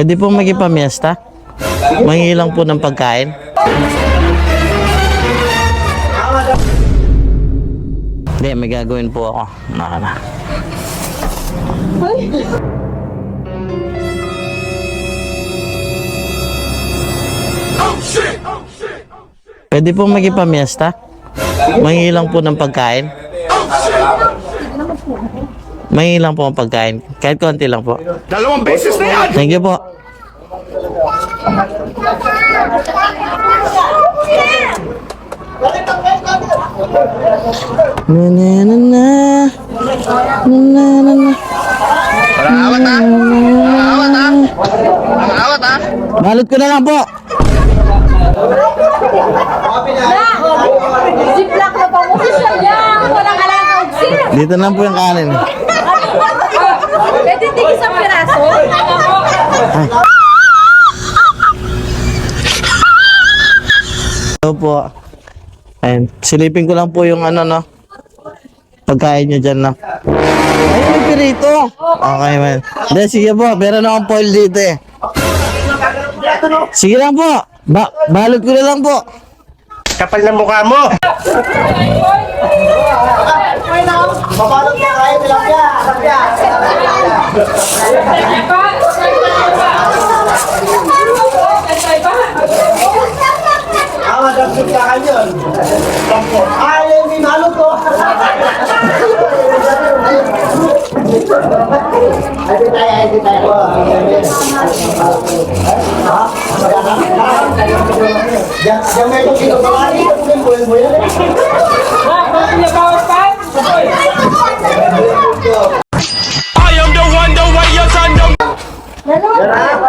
Pwede po magipamiesta? Mangi lang po ng pagkain. Hindi, may gagawin po ako. Naka na. Pwede po magipamiesta? Mangi lang po ng pagkain. Mangi lang po ng pagkain. Kahit konti lang po. Dalawang beses na yan! Thank you po. Na na na na. Na na na na. Awat ha? Awat ha? Awat ha? Balot ko na lang po. Ziplock na pa mo siya yan. Walang alangaw siya. Dito lang po yung kanin. Pwede tig isang piraso. Ito po. Ayun. Silipin ko lang po yung ano no. Pagkain nyo dyan na. Ay, may pirito. Okay, man. Hindi, sige po. Meron akong foil dito eh. Sige lang po. Ba balot ko na lang po. Kapal na mukha mo! Awa sikahan yun. Ay, may malo ko. Ay, di tayo, ay, di tayo. Diyan, diyan may itong kinukawali. Buhay mo yan. I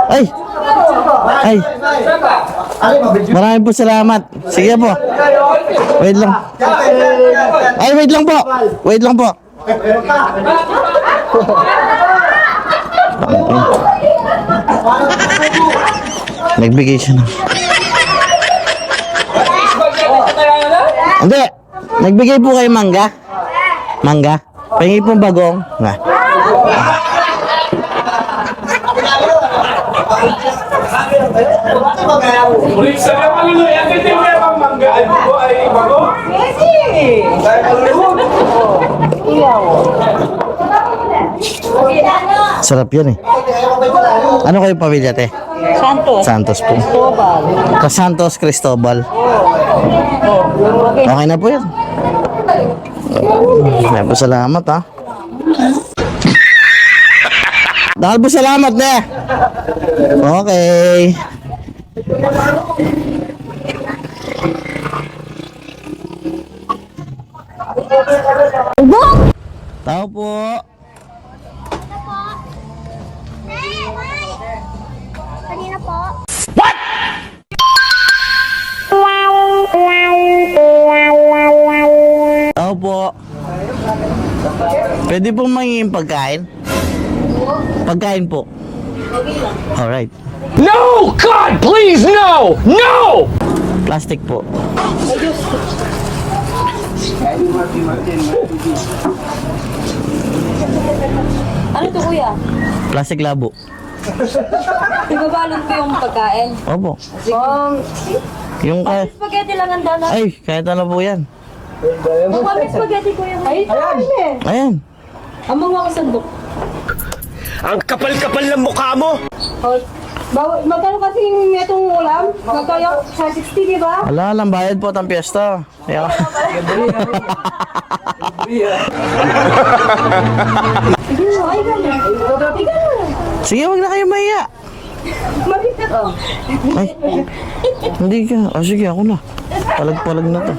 Ay! Ay! Maraming po salamat. Sige po. Wait lang. Ay, wait lang po. Wait lang po. Nagbigay siya na. Hindi. Nagbigay po kayo mangga. Mangga. Pahingi pong bagong. Nga. Sa kapalilo, ang titin mo yung manggaan ko ay bago? Dahil malulog. Sarap yun eh. Ano kayo pamilya te? Santos. Santos po. Cristobal. Santos Cristobal. Okay na po po salamat ha. Dahil po salamat na. Okay. Tao po. Kanina po. Tao po. Pwede po mangingin pagkain? Pagkain po. Alright. No! God, please, no! No! Plastic po. Ano to kuya? Plastic labo. Ibabalot ko yung pagkain. Opo. Um, Yung kaya... spaghetti lang ang dana. Ay, kahit ano po yan. Kami spaghetti ko yung... Ay, Ayan. Ayan. Ang mga kasandok. Ang kapal-kapal ng mukha mo! Bawa, magkano kasi itong ulam? Magkano sa 60, di ba? Wala lang, bayad po ang piyesta. Kaya... Sige mo, ay gano'n. Ay gano'n. Sige, wag na kayo mahiya. Mabita ko. Ay, hindi ka. O sige, ako na. Palag-palag na to.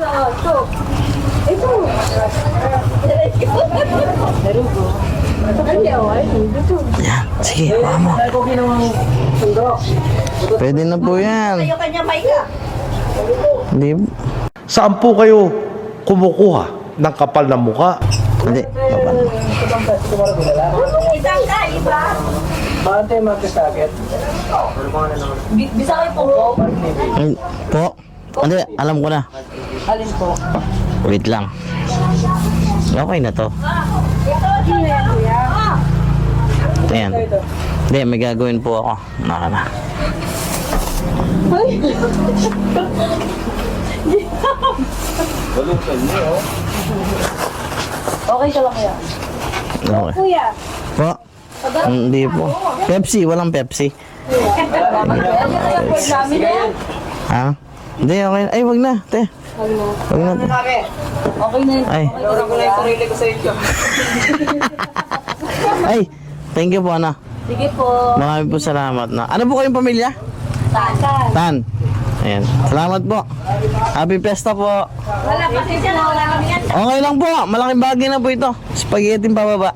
Ito. Ito. Ito. Yan, sige, baka mo. Pwede na po yan. Hindi, Saan po kayo kumukuha ng kapal ng mukha? hindi. Na. Isang ka, iba? Bi- Bisa kayo po po? Hindi, alam ko na. Alin po? Wait lang. Okay na to. Ayan. Hindi, may gagawin po ako. Naka na. Okay ka lang kaya? Okay. Kuya. Po? Hindi po. Pepsi, walang Pepsi. Ha? Hindi, okay. Ay, wag na, te. Wag na. te. Okay na yun. Ay. Okay na sa inyo. Ay, thank you po, ano. Sige po. Marami po salamat na. Ano po kayong pamilya? Tasan. Tan. Ayan. Salamat po. Happy Fiesta po. Wala, pasensya na. Wala kami yan. Okay lang po. Malaking bagay na po ito. Spaghetti pababa.